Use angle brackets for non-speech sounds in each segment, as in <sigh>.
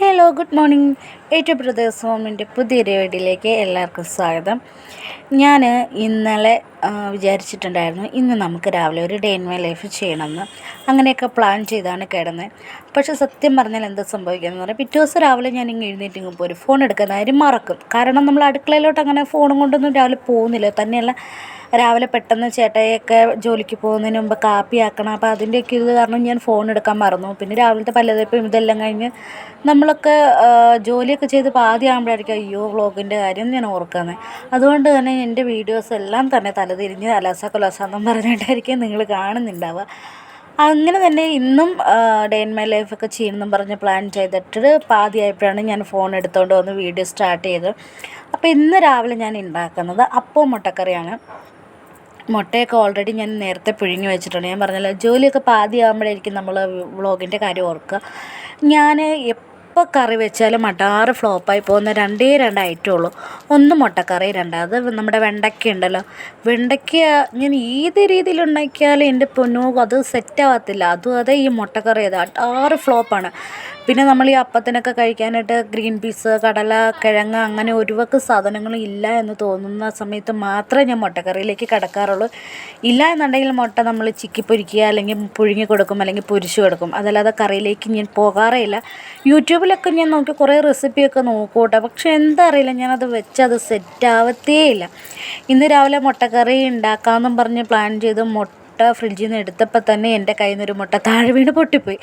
Hello good morning. ഏറ്റവും brothers ഹോമിന്റെ പുതിയൊരു വീഡിയോയിലേക്ക് എല്ലാവർക്കും സ്വാഗതം. ഞാൻ ഇന്നലെ വിചാരിച്ചിട്ടുണ്ടായിരുന്നു. ഇന്ന് നമുക്ക് രാവിലെ ഒരു ഡേ ഇൻ മൈ ലൈഫ് ചെയ്യണമെന്ന്. അങ്ങനെയൊക്കെ പ്ലാൻ ചെയ്താണ് കിടന്നത് പക്ഷെ സത്യം പറഞ്ഞാൽ എന്താ സംഭവിക്കുന്നത് പറഞ്ഞാൽ പിറ്റേ ദിവസം രാവിലെ ഞാൻ ഇങ്ങനെ എഴുന്നേറ്റിങ്ങ് പോയി ഫോൺ എടുക്കുന്ന കാര്യം മറക്കും. കാരണം നമ്മൾ അടുക്കളയിലോട്ട് അങ്ങനെ ഫോണും കൊണ്ടൊന്നും രാവിലെ പോകുന്നില്ല. തന്നെയല്ല രാവിലെ പെട്ടെന്ന് ചേട്ടയൊക്കെ ജോലിക്ക് പോകുന്നതിന് മുമ്പ് കാപ്പി ആക്കണം. അപ്പോൾ അതിന്റെയൊക്കെ ഇത് കാരണം ഞാൻ ഫോൺ എടുക്കാൻ മറന്നു. പിന്നെ രാവിലത്തെ പലതരപ്പം ഇതെല്ലാം കഴിഞ്ഞ് നമ്മളൊക്കെ ജോലിയൊക്കെ ചെയ്ത് പാതി ആകുമ്പോഴായിരിക്കും അയ്യോ വ്ളോഗിന്റെ കാര്യം ഞാൻ ഓർക്കുന്നത് അതുകൊണ്ട് തന്നെ എന്റെ വീഡിയോസ് എല്ലാം തന്നെ തലതിരിഞ്ഞ് അലാസ കൊലാസാന്നും പറഞ്ഞിട്ടായിരിക്കും നിങ്ങൾ കാണുന്നുണ്ടാവുക. അങ്ങനെ തന്നെ ഇന്നും ഡേ ഇൻ മൈ ലൈഫൊക്കെ ചെയ്യണമെന്നും പറഞ്ഞ് പ്ലാൻ ചെയ്തിട്ട് പാതിയായപ്പോഴാണ് ഞാൻ ഫോൺ എടുത്തുകൊണ്ട് വന്ന് വീഡിയോ സ്റ്റാർട്ട് ചെയ്തത്. അപ്പോൾ ഇന്ന് രാവിലെ ഞാൻ ഉണ്ടാക്കുന്നത് അപ്പവും മുട്ടക്കറിയാണ്. മുട്ടയൊക്കെ ഓൾറെഡി ഞാൻ നേരത്തെ പിഴിഞ്ഞു വെച്ചിട്ടുണ്ട്. ഞാൻ പറഞ്ഞല്ലോ ജോലിയൊക്കെ പാതിയാകുമ്പോഴായിരിക്കും നമ്മൾ വ്ളോഗിന്റെ കാര്യം ഓർക്കുക. ഞാൻ എപ്പോൾ കറി വെച്ചാലും മട്ടാറ് ഫ്ലോപ്പായി പോകുന്ന രണ്ടേ രണ്ട് ഐറ്റം ഉള്ളൂ. ഒന്ന് മുട്ടക്കറി രണ്ടാമത് നമ്മുടെ വെണ്ടയ്ക്ക ഉണ്ടല്ലോ. വെണ്ടയ്ക്ക ഞാൻ ഏത് രീതിയിൽ ഉണ്ടാക്കിയാലും എന്റെ പൊന്നോ അത് സെറ്റാകത്തില്ല അതും അതെ ഈ മുട്ടക്കറി അത് അട്ടാറ് ഫ്ലോപ്പാണ് പിന്നെ നമ്മൾ ഈ അപ്പത്തിനൊക്കെ കഴിക്കാനായിട്ട് ഗ്രീൻ പീസ് കടല കിഴങ്ങ് അങ്ങനെ ഒരുവക്ക് സാധനങ്ങൾ ഇല്ല എന്ന് തോന്നുന്ന സമയത്ത് മാത്രമേ ഞാൻ മുട്ടക്കറിയിലേക്ക് കിടക്കാറുള്ളൂ. ഇല്ല എന്നുണ്ടെങ്കിൽ മുട്ട നമ്മൾ ചിക്കി പൊരിക്കുക അല്ലെങ്കിൽ പുഴുങ്ങി കൊടുക്കും അല്ലെങ്കിൽ പൊരിച്ചു കൊടുക്കും. അതല്ലാതെ കറിയിലേക്ക് ഞാൻ പോകാറേ ഇല്ല. യൂട്യൂബിലൊക്കെ ഞാൻ നോക്കി കുറേ റെസിപ്പിയൊക്കെ നോക്കൂട്ടെ പക്ഷേ എന്താ അറിയില്ല ഞാനത് വെച്ച് അത് സെറ്റ് ആവത്തേ ഇല്ല. ഇന്ന് രാവിലെ മുട്ടക്കറി ഉണ്ടാക്കാമെന്നും പറഞ്ഞ് പ്ലാൻ ചെയ്ത് മുട്ട മുട്ട ഫ്രിഡ്ജിൽ നിന്ന് എടുത്തപ്പോൾ തന്നെ എന്റെ കയ്യിൽ നിന്നൊരു മുട്ട താഴെ വീണ് പൊട്ടിപ്പോയി.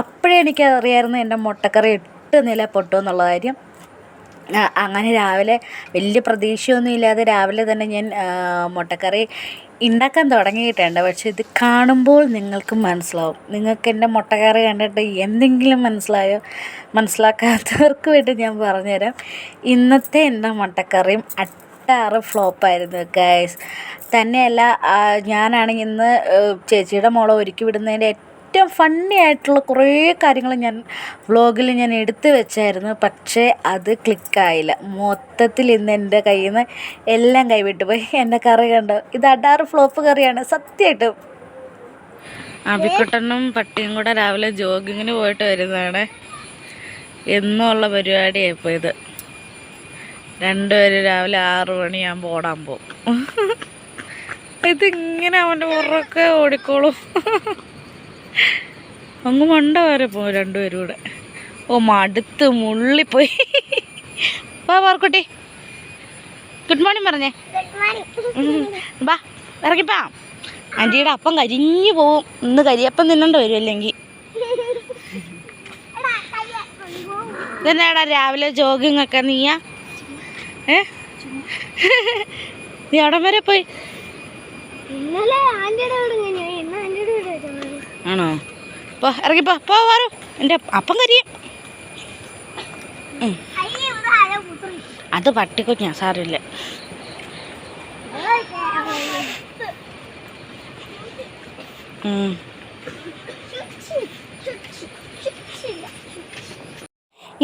അപ്പോഴേ എനിക്ക് അറിയാമായിരുന്നു എന്റെ മുട്ടക്കറി എട്ട് നില പൊട്ടുമെന്നുള്ള കാര്യം. അങ്ങനെ രാവിലെ വലിയ പ്രതീക്ഷയൊന്നും ഇല്ലാതെ രാവിലെ തന്നെ ഞാൻ മുട്ടക്കറി ഉണ്ടാക്കാൻ തുടങ്ങിയിട്ടുണ്ട്. പക്ഷേ ഇത് കാണുമ്പോൾ നിങ്ങൾക്ക് മനസ്സിലാവും. നിങ്ങൾക്ക് എന്റെ മുട്ടക്കറി കണ്ടിട്ട് എന്തെങ്കിലും മനസ്സിലായോ? മനസ്സിലാക്കാത്തവർക്ക് വേണ്ടി ഞാൻ പറഞ്ഞുതരാം. ഇന്നത്തെ എന്റെ മുട്ടക്കറിയും അട്ടാറ് ഫ്ലോപ്പായിരുന്നു ഗൈസ് തന്നെയല്ല ഞാനാണെങ്കിൽ ഇന്ന് ചേച്ചിയുടെ മോളെ ഒരുക്കി വിടുന്നതിന്റെ ഏറ്റവും ഫണ്ണി ആയിട്ടുള്ള കുറേ കാര്യങ്ങൾ ഞാൻ വ്ളോഗിൽ ഞാൻ എടുത്തു വെച്ചായിരുന്നു. പക്ഷേ അത് ക്ലിക്കായില്ല മൊത്തത്തിൽ ഇന്ന് എന്റെ കയ്യിൽ നിന്ന് എല്ലാം കൈവിട്ടു പോയി. എന്റെ കറി കണ്ടോ? ഇത് അടാറ് ഫ്ലോപ്പ് കറിയാണ് സത്യമായിട്ടും. അബിക്കുട്ടനും പട്ടിയും കൂടെ രാവിലെ ജോഗിങ്ങിന് പോയിട്ട് വരുന്നതാണ്. എന്നുള്ള പരിപാടിയായിപ്പോയത്. രണ്ടുപേരും രാവിലെ ആറു മണിയാകുമ്പോൾ ഓടാൻ പോകും ഇതിങ്ങനെ അവന്റെ പുറമൊക്കെ ഓടിക്കോളും. അങ്ങ് മണ്ട വരെ പോകും രണ്ടുപേരും കൂടെ. ഓ മടുത്ത് മുള്ളിപ്പോയി. വാ പാർക്കുട്ടി ഗുഡ് മോർണിംഗ് പറഞ്ഞേ. വാ ഇറങ്ങിപ്പാ. ആന്റിയുടെ അപ്പം കരിഞ്ഞു പോവും. ഇന്ന് കരിയപ്പം തിന്നണ്ട വരും അല്ലെങ്കിൽ ഇതെന്നാടാ രാവിലെ ജോഗിങ് ഒക്കെ നീയാ? ഏ? നീ അവിടം വരെ പോയി. ആണോ? പോ ഇറങ്ങിപ്പോ പോ. വാറു. എന്റെ അപ്പം കരിയും. അത് പട്ടിക്കുഞ്ഞാ സാറില്ല ഉം.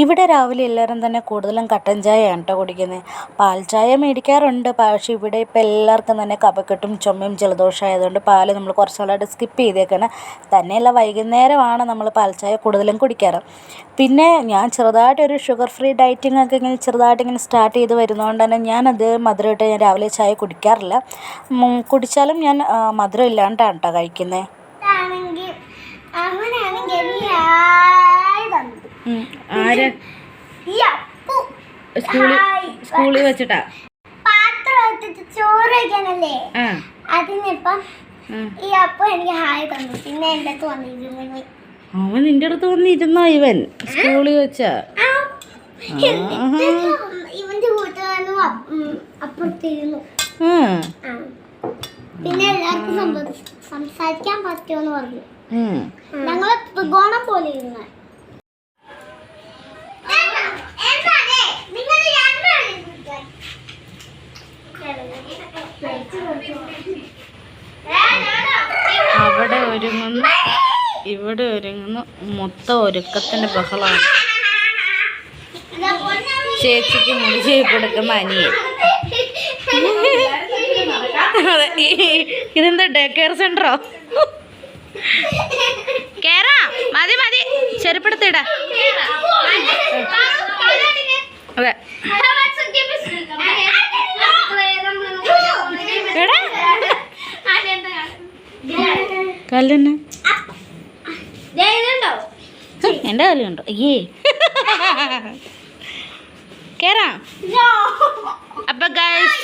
ഇവിടെ രാവിലെ എല്ലാവരും തന്നെ കൂടുതലും കട്ടൻ ചായയാണ് കേട്ടോ കുടിക്കുന്നത് പാൽ ചായ മേടിക്കാറുണ്ട്. പക്ഷേ ഇവിടെ ഇപ്പോൾ എല്ലാവർക്കും തന്നെ കപക്കെട്ടും ചുമയും ജലദോഷം ആയതുകൊണ്ട് പാൽ നമ്മൾ കുറച്ച് നാളായിട്ട് സ്കിപ്പ് ചെയ്തേക്കാണ്. തന്നെയല്ല വൈകുന്നേരമാണ് നമ്മൾ പാൽ ചായ കൂടുതലും കുടിക്കാറ്. പിന്നെ ഞാൻ ചെറുതായിട്ട് ഒരു ഷുഗർ ഫ്രീ ഡയറ്റിംഗ് ഒക്കെ ഇങ്ങനെ ചെറുതായിട്ട് ഇങ്ങനെ സ്റ്റാർട്ട് ചെയ്ത് വരുന്നതുകൊണ്ട് തന്നെ ഞാനത് മധുരമായിട്ട് ഞാൻ രാവിലെ ചായ കുടിക്കാറില്ല. കുടിച്ചാലും ഞാൻ മധുരം ഇല്ലാണ്ടാണ് കേട്ടോ കഴിക്കുന്നത് ആര്? സ്കൂളിൽ സ്കൂളിൽ വെച്ചിട്ടാ? ചോറ് വയ്ക്കാനല്ലേ അതിനിപ്പം ഈ അപ്പു എനിക്ക് ഹായ് തന്നു. പിന്നെ എന്റെ അടുത്ത് വന്നിരുന്നു അവൻ നിന്റെ അടുത്ത് വന്നിരുന്നോ ഇവൻ? സ്കൂളിൽ വെച്ചാ? ഇവന്റെ കൂട്ടുകാരനും അപ്പുറത്തിരുന്നു. പിന്നെ എല്ലാവർക്കും സംസാരിക്കാൻ പറ്റുമെന്ന് പറഞ്ഞു. ഉം. ഞങ്ങൾ ത്രികോണം പോലെ ഇരുന്ന്. ഒരുങ്ങുന്നു. ഇവിടെ ഒരുങ്ങുന്നു. മൊത്തം ഒരുക്കത്തിന്റെ ബഹളമാണ്. ചേച്ചിക്ക് മുടി ചെയ്ത് കൊടുക്കുന്ന അനിയൻ. ഇതെന്താ ഡേ കെയർ സെന്ററോ? കേറാ. മതി മതി. ചെരുപ്പെടുത്തിട അതെ. കല്ലുന്നെ എന്റെ കല്ലുണ്ടോ. അയ്യേ. കേറാം. അപ്പൊ ഗൈസ്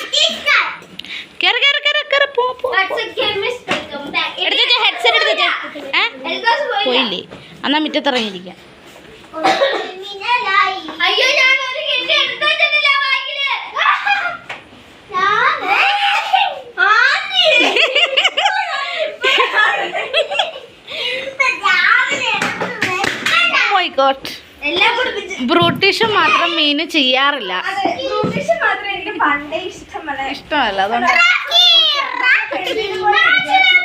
കേറ് കേറ് കേറ് കേറ് പോ പോ എടുത്തേ ഹെഡ്സെറ്റ് എടുത്തേ ഏ? പോയില്ലേ. എന്നാ മുറ്റത്തിറങ്ങിയിരിക്കാം അയ്യോ ഞാൻ ഒരു കെട്ടി എടുത്തു വെച്ചിട്ടില്ല ബാഗിൽ കുടിപ്പിച്ച് ബ്രൂട്ടീഷ് മാത്രം മീന് ചെയ്യാറില്ല. ബ്രൂട്ടീഷ് മാത്രം എനിക്ക് പണ്ടേ ഇഷ്ടമല്ല? ഇഷ്ടമല്ല അതുകൊണ്ട്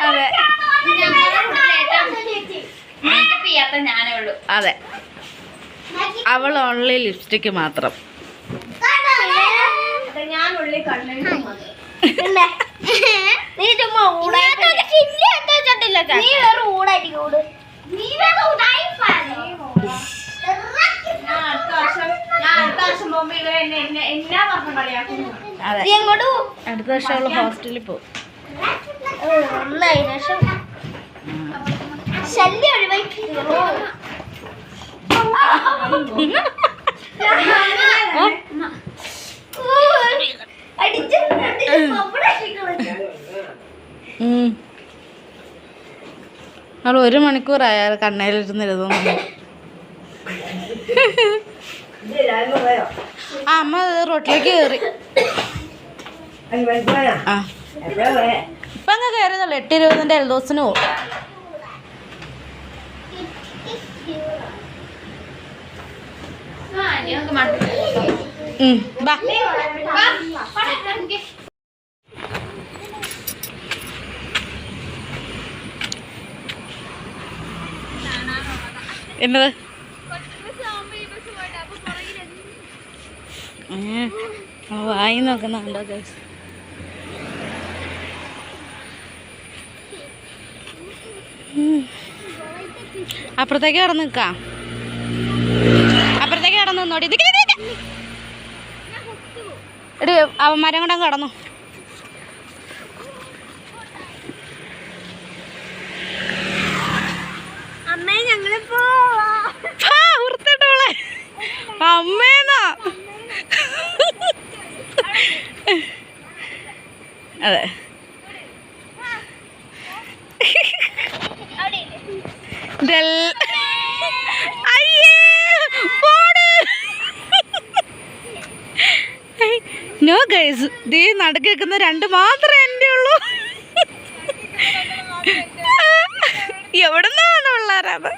അതെ. അതെ. അവൾ ഓൺലി ലിപ്സ്റ്റിക്ക് മാത്രം. ഞാൻ ഉള്ളി കണ്ണിട്ട് നീ ചുമ്മാ നീ വേറെ ഊടായിട്ട് ഊട് നീ വേറെ ഉടായിപ്പാണ് ഞാൻ അടുത്ത വർഷം ഞാൻ അടുത്ത വർഷം പോകുമ്പോ ഇവർ എന്നെ എന്നെ എന്നാ പറഞ്ഞ കളിയാക്കുന്നു അതെ അടുത്ത വർഷം അവൾ ഹോസ്റ്റലിൽ പോകും. അവൾ ഒരു മണിക്കൂറായ കണ്ണയിലിരുന്നിരുന്നു <laughs> ആ അമ്മ അത് റോട്ടിലേക്ക് കയറി ആ. ഇപ്പൊ അങ്ങ് കയറുന്നുള്ളു എട്ട് ഇരുപതിന്റെ എൽദോസിന് പോകും ഉം, ബാ. എന്നത് ഏ, ആ വായി നോക്കുന്നുണ്ടോ ഗൈസ് അപ്പുറത്തേക്ക് കടന്ന് നിൽക്കാം. അപ്പുറത്തേക്ക് കടന്നു നിന്നോടി. ഇത് എടി അവ കൂടെ കടന്നു അമ്മേ ഞങ്ങളിപ്പോ ആ, വൃത്തികെട്ടവളെ. അമ്മേന്നാ അതെ. നോ ഗൈസ് ദീ നടുക്ക് രണ്ട് മാത്രമേ എന്റെ ഉള്ളൂ. എവിടുന്നാ വന്ന പിള്ളേരാണ്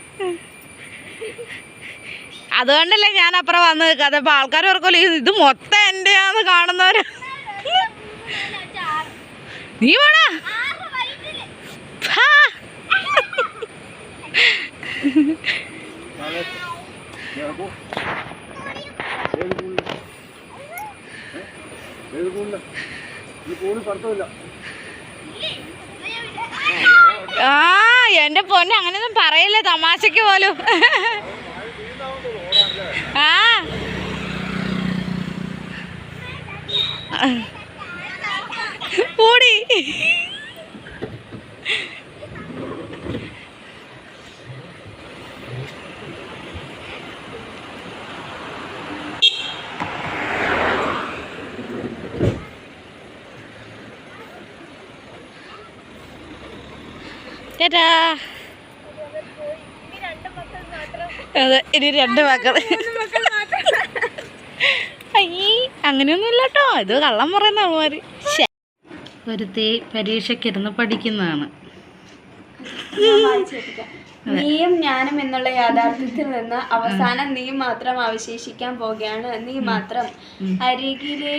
അതുകൊണ്ടല്ലേ ഞാൻ അപ്പുറം വന്ന് നിൽക്കാതെ അപ്പൊ ആൾക്കാർ ഓർക്കുമല്ലോ ഇത് മൊത്തം എന്റെയാന്ന് കാണുന്നവര്. നീ വേണ? ആ എന്റെ പൊന്നെ അങ്ങനെയൊന്നും പറയില്ല. തമാശക്ക് പോലും. ആ. ചേട്ടാ അതെ ഇനി രണ്ട് മക്കൾ. അയ്യേ അങ്ങനെയൊന്നും ഇല്ല കേട്ടോ ഇത് കള്ളം പറയുന്ന അവന്മാര്. ഒരുത്തി പരീക്ഷയ്ക്കിരുന്ന് പഠിക്കുന്നതാണ്. നീയും ഞാനും എന്നുള്ള യാഥാർത്ഥ്യത്തിൽ നിന്ന് അവസാനം നീ മാത്രം അവശേഷിക്കാൻ പോകുകയാണ് നീ മാത്രം അരികിലേ.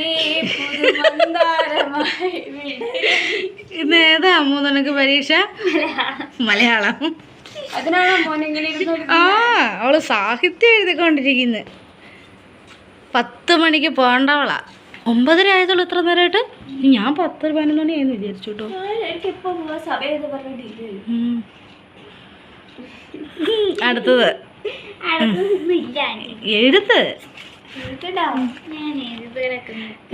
ഇന്ന് ഏതാ അമ്മു നിനക്ക് പരീക്ഷ? മലയാളം. അതിനാണോ ആ അവൾ സാഹിത്യം എഴുതിക്കൊണ്ടിരിക്കുന്നു. പത്ത് മണിക്ക് പോകണ്ടവളാ ഒമ്പതര ആയതുള്ളൂ ഇത്ര നേരമായിട്ട് ഞാൻ പത്ത് പതിനൊന്ന് മണിയായിരുന്നു വിചാരിച്ചു കേട്ടോ. അടുത്തത്. എഴുത്ത്.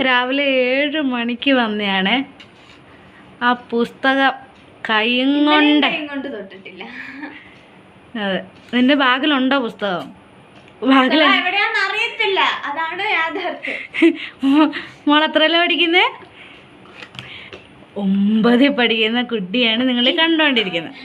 രാവിലെ ഏഴ് മണിക്ക് വന്നെയാണ്. ആ പുസ്തകം കൈയും കൊണ്ട് കൈ തൊട്ടിട്ടില്ല. അതെ. നിന്റെ ബാഗിലുണ്ടോ പുസ്തകം? ബാഗിൽ അറിയത്തില്ല. അതാണ് യാഥാർത്ഥ്യം. മോളെത്രയല്ല പഠിക്കുന്നേ? ഒമ്പതിൽ പഠിക്കുന്ന കുട്ടിയാണ് നിങ്ങൾ കണ്ടുകൊണ്ടിരിക്കുന്നത്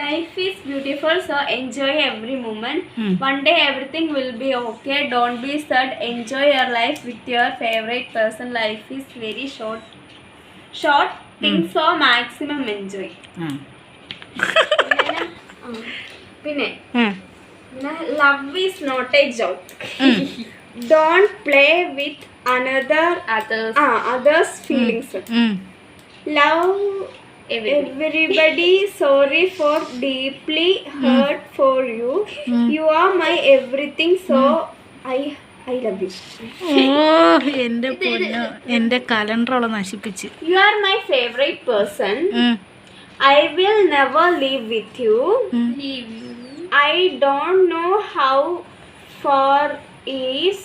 life is beautiful so enjoy every moment one day everything will be okay don't be sad enjoy your life with your favourite person life is very short short think for maximum enjoy പിന്നെ love is not a joke don't play with another ah others feelings love everybody sorry for deeply hurt for you you are my everything so i i love you ഓ എന്റെ പൊന്നോ എന്റെ കലണ്ടറോളം നശിപ്പിച്ച് you are my favorite person ഉം. i will never leave with you ഉം. I don't know how far is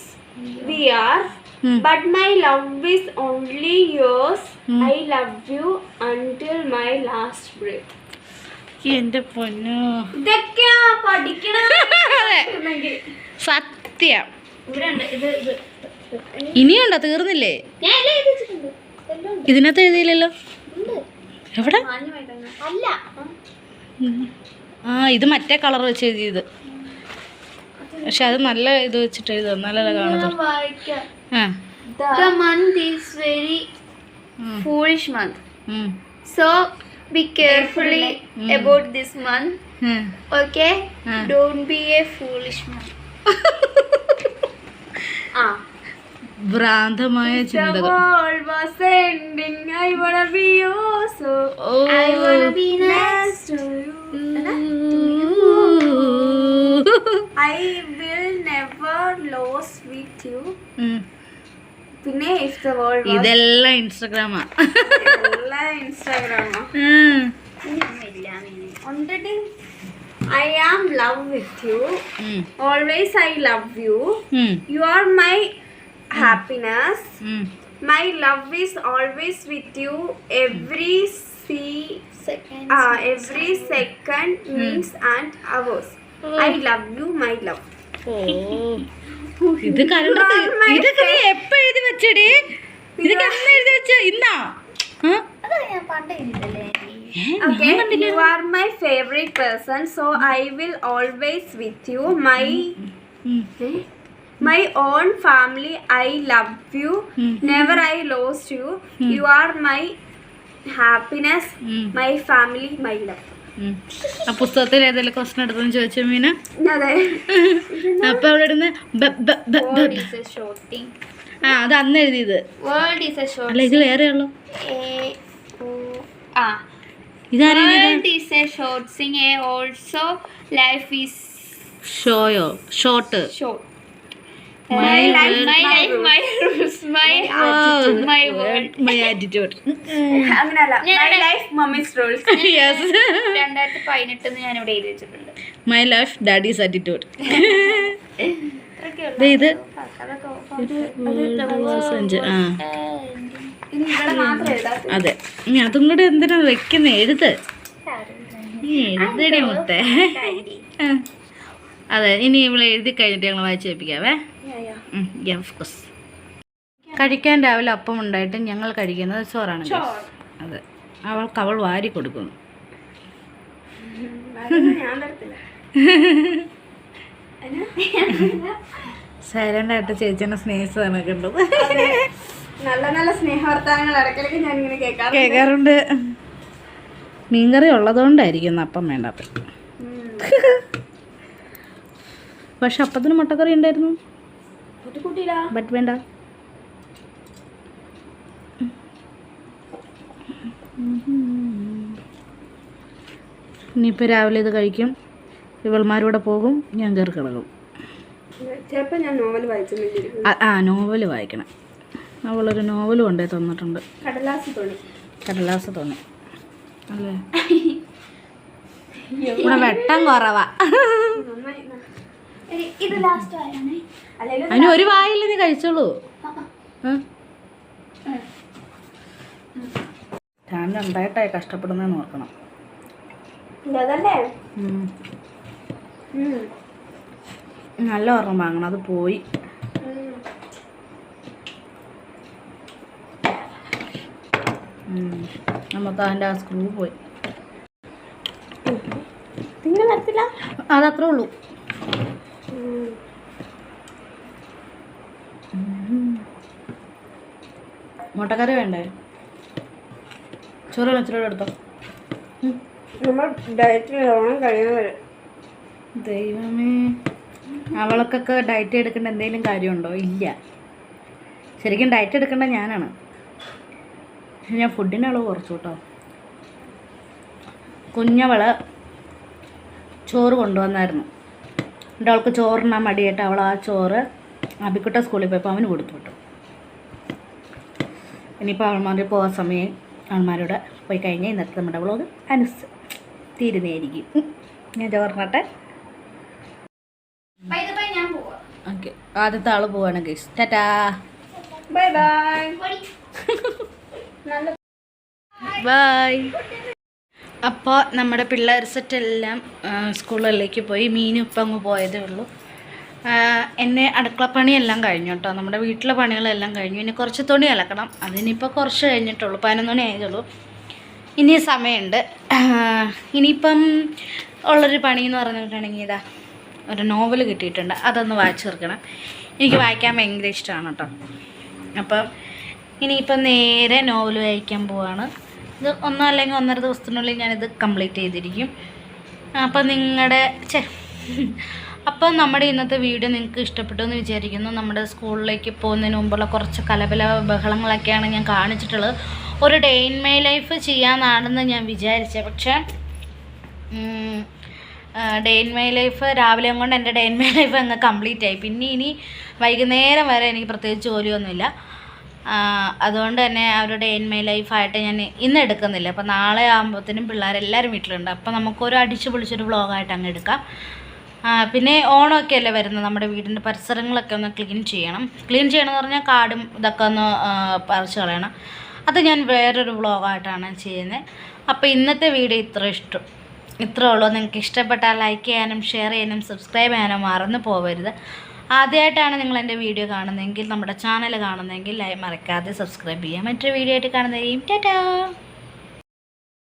we are Hmm. but my love is only yours. I love you until my last breath. എന്റെ പൊന്നു. ഇതൊക്കെയാ പഠിക്കണ <laughs> സത്യം. ഇവിടെയുണ്ട് ഇത് ഇത് ഇനിയുണ്ടോ തീർന്നില്ലേ? ഞാൻ എല്ലാം എഴുതി വെച്ചിട്ടുണ്ട്. എല്ലാം ഉണ്ട്. ഇതിനകത്ത് എഴുതിയില്ലല്ലോ? ഉണ്ട്. എവിടെ? അല്ല. ഉം. ആ ഇത് മറ്റേ കളർ വെച്ച് എഴുതിയത് പക്ഷെ അത് നല്ല ഇത് വെച്ചിട്ട് എഴുതുക നല്ല കാണുന്നത് ആ The month is very ഉം. foolish month. ഉം. So be carefully about this month. ഉം. Okay? Ah. Don't be a foolish month. ah. ഭ്രാന്തമായ ചിന്തകൾ world was ending. I wanna be you. So Oh. I wanna be next to you. I will never lose with you. are പിന്നെ if the world was ഇതെല്ലാം ഇൻസ്റ്റഗ്രാമാ എല്ലാം ഇൻസ്റ്റാഗ്രാമാ um. Already I am love with you um. Always I love you um. You are my happiness um. My love is always with you every see every second means and hours I love you my love oh <laughs> ഇത് calendar ഇതൊക്കെ നീ എപ്പോ എഴുതി വെച്ചടി ഇതൊക്കെ എന്ന് എഴുതി വെച്ച ഇന്നാ ആ? ഏ, ഞാൻ Okay, കണ്ടില്ല. you are my favorite person, so I will always with you. My ഉം. my Own family, I love you. Mm. Never I lost you. You are my happiness, ഉം. my family, my love. ഉം. ആ പുസ്തകത്തിൽ ഏതെങ്കിലും question എടുത്തെന്ന് ചോദിച്ച മീന അപ്പൊ അവിടെ ഇരുന്ന്. ആ അത് അന്ന് എഴുതിയത് is a short അല്ല ഇത് വേറെ ഉള്ളു ah. ഇതാരാ is short thing. A also life is ഷോയോ short short. Life my world, my life, my rules, my attitude, my attitude <laughs> അങ്ങനല്ല. My life mummy's rules yes രണ്ടായിരത്തി പതിനെട്ടെന്ന് ഞാൻ ഇവിടെ എഴുതി വെച്ചിട്ടുണ്ട്. മൈ ലൈഫ് ഡാഡീസ് ആറ്റിറ്റ്യൂഡ് ഇത് അതെ. ഇനി അതും കൂടെ എന്തിനാ വെക്കുന്ന? എഴുത് എഴുതടി മുത്തേ. ആ. അതെ ഇനി ഇവിടെ എഴുതി കഴിഞ്ഞിട്ട് ഞങ്ങൾ വായിച്ച് കേൾപ്പിക്കാവേ. കോഴ്സ് കഴിക്കാൻ രാവിലെ അപ്പം ഉണ്ടായിട്ട് ഞങ്ങൾ കഴിക്കുന്നത് ചോറാണ്. അതെ. അവൾക്ക് അവൾ വാരി കൊടുക്കുന്നു. ആയിട്ട് ചേച്ചിനെ സ്നേഹിച്ചതാണ് കണ്ടത് നല്ല നല്ല സ്നേഹവർത്താനങ്ങൾ ഇടയ്ക്കിടയ്ക്ക് ഞാൻ ഇങ്ങനെ കേൾക്കാം കേൾക്കാറുണ്ട്. മീൻകറി ഉള്ളതുകൊണ്ടായിരിക്കുന്നു അപ്പം വേണ്ടാത്ത <laughs> പക്ഷെ അപ്പത്തിന് മുട്ടക്കറി ഉണ്ടായിരുന്നു. ബട്ട് വേണ്ട. ഇനിയിപ്പോൾ രാവിലെ ഇത് കഴിക്കും. ഇവൾമാരൂടെ പോകും. ഞാൻ കയറി കിടക്കും. ചിലപ്പോൾ ഞാൻ നോവൽ ആ- ആ നോവൽ വായിക്കണം. അവളൊരു നോവൽ കൊണ്ടേ തന്നിട്ടുണ്ട്. കടലാസ് തോന്നി കടലാസ് അല്ലേ? <laughs> ഇവിടെ വെട്ടം കുറവാ. ഇത് ലാസ്റ്റ് അതിന് ഒരു വായില്ല നീ കഴിച്ചോളൂ. ഞാൻ രണ്ടായിട്ടായി കഷ്ടപ്പെടുന്നതെന്ന് ഓർക്കണം. നല്ല ഓർമ്മ വാങ്ങണം അത് പോയി. നമുക്ക് അതിന്റെ ആ സ്ക്രൂ പോയി. അതത്രേ ഉള്ളൂ. മുട്ടക്കറി വേണ്ടേ? ചോറ് ഇച്ചിരി എടുത്തോ. നമ്മൾ കഴിയുന്നവരെ ദൈവമേ. അവൾക്കൊക്കെ ഡയറ്റ് എടുക്കേണ്ട എന്തെങ്കിലും കാര്യമുണ്ടോ? ഇല്ല. ശരിക്കും ഡയറ്റ് എടുക്കേണ്ട ഞാനാണ്. പക്ഷെ ഞാൻ ഫുഡിന്റെ അളവ് കുറച്ചു കേട്ടോ. കുഞ്ഞവൾ ചോറ് കൊണ്ടുവന്നായിരുന്നു. എന്നിട്ട് അവൾക്ക് ചോറിനാ മടിയായിട്ട് അവൾ ആ ചോറ് അബിക്കുട്ട സ്കൂളിൽ പോയപ്പോൾ അവന് കൊടുത്തു വിട്ടു. ഇനിയിപ്പോൾ അവൾമാർ പോകാൻ സമയം അവൾമാരോട് പോയി കഴിഞ്ഞാൽ ഇന്നത്തെ നമ്മുടെ വ്ളോഗ് അനുസ് തീരുന്നതായിരിക്കും. ഞാൻ ചോർന്നട്ടെ ബൈ ബൈ ഞാൻ പോവാ. ഓക്കെ ആദ്യത്തെ ആൾ പോവാണ് ഗൈസ് ടാറ്റാ. ബൈ ബൈ നല്ല ബൈ അപ്പോൾ നമ്മുടെ പിള്ളേർ സെറ്റെല്ലാം സ്കൂളിലേക്ക് പോയി. മീനും ഇപ്പം അങ്ങ് പോയതേ ഉള്ളൂ. എന്നെ അടുക്കളപ്പണിയെല്ലാം കഴിഞ്ഞു കേട്ടോ. നമ്മുടെ വീട്ടിലെ പണികളെല്ലാം കഴിഞ്ഞു. ഇനി കുറച്ച് തുണി അലക്കണം. അതിനിപ്പോൾ കുറച്ച് കഴിഞ്ഞിട്ടുള്ളൂ. പതിനൊന്ന് ആയതുള്ളൂ ഇനി സമയമുണ്ട്. ഇനിയിപ്പം ഉള്ളൊരു പണി എന്ന് പറഞ്ഞിട്ടുണ്ടെങ്കിൽ ഇതാ ഒരു നോവൽ കിട്ടിയിട്ടുണ്ട്. അതൊന്ന് വായിച്ചു തീർക്കണം. എനിക്ക് വായിക്കാൻ ഭയങ്കര ഇഷ്ടമാണ് കേട്ടോ. അപ്പം ഇനിയിപ്പം നേരെ നോവൽ വായിക്കാൻ പോവാണ്. ഇത് ഒന്നോ അല്ലെങ്കിൽ ഒന്നര ദിവസത്തിനുള്ളിൽ ഞാനിത് കംപ്ലീറ്റ് ചെയ്തിരിക്കും. അപ്പം നിങ്ങളുടെ ചേ അപ്പം നമ്മുടെ ഇന്നത്തെ വീഡിയോ നിങ്ങൾക്ക് ഇഷ്ടപ്പെട്ടു എന്ന് വിചാരിക്കുന്നു. നമ്മുടെ സ്കൂളിലേക്ക് പോകുന്നതിന് മുമ്പുള്ള കുറച്ച് കലപല ബഹളങ്ങളൊക്കെയാണ് ഞാൻ കാണിച്ചിട്ടുള്ളത്. ഒരു ഡേ ഇൻ മൈ ലൈഫ് ചെയ്യാമെന്നാണെന്ന് ഞാൻ വിചാരിച്ചത് പക്ഷേ ഡേ ഇൻ മൈ ലൈഫ് രാവിലെ കൊണ്ട് എന്റെ ഡേ ഇൻ മൈ ലൈഫ് അങ്ങ് കംപ്ലീറ്റ് ആയി. പിന്നെ ഇനി വൈകുന്നേരം വരെ എനിക്ക് പ്രത്യേകിച്ച് ജോലിയൊന്നുമില്ല. അതുകൊണ്ട് തന്നെ അവരുടെ ഡേ ഇൻ മൈ ലൈഫായിട്ട് ഞാൻ ഇന്ന് എടുക്കുന്നില്ല. അപ്പോൾ നാളെ ആകുമ്പോഴത്തേനും പിള്ളേരെല്ലാവരും വീട്ടിലുണ്ട്. അപ്പോൾ നമുക്കൊരു അടിച്ചു പൊളിച്ചൊരു വ്ളോഗായിട്ട് അങ്ങ് എടുക്കാം. പിന്നെ ഓണമൊക്കെ അല്ലേ വരുന്നത്? നമ്മുടെ വീടിന്റെ പരിസരങ്ങളൊക്കെ ഒന്ന് ക്ലീൻ ചെയ്യണം. ക്ലീൻ ചെയ്യണമെന്ന് പറഞ്ഞാൽ കാടും ഇതൊക്കെ ഒന്ന് പറിച്ചു കളയണം. അത് ഞാൻ വേറൊരു വ്ളോഗായിട്ടാണ് ചെയ്യുന്നത്. അപ്പോൾ ഇന്നത്തെ വീഡിയോ ഇത്ര ഇഷ്ടം. ഇത്രേ ഉള്ളൂ. നിങ്ങൾക്ക് ഇഷ്ടപ്പെട്ടാൽ ലൈക്ക് ചെയ്യാനും ഷെയർ ചെയ്യാനും സബ്സ്ക്രൈബ് ചെയ്യാനും മറന്നു പോകരുത് ആദ്യമായിട്ടാണ് നിങ്ങൾ എന്റെ വീഡിയോ കാണുന്നതെങ്കിൽ നമ്മുടെ ചാനൽ കാണുന്നതെങ്കിൽ ലൈ- മറക്കാതെ സബ്സ്ക്രൈബ് ചെയ്യാം മറ്റൊരു വീഡിയോ ആയിട്ട് കാണുന്നതായിരിക്കും ടാറ്റാ!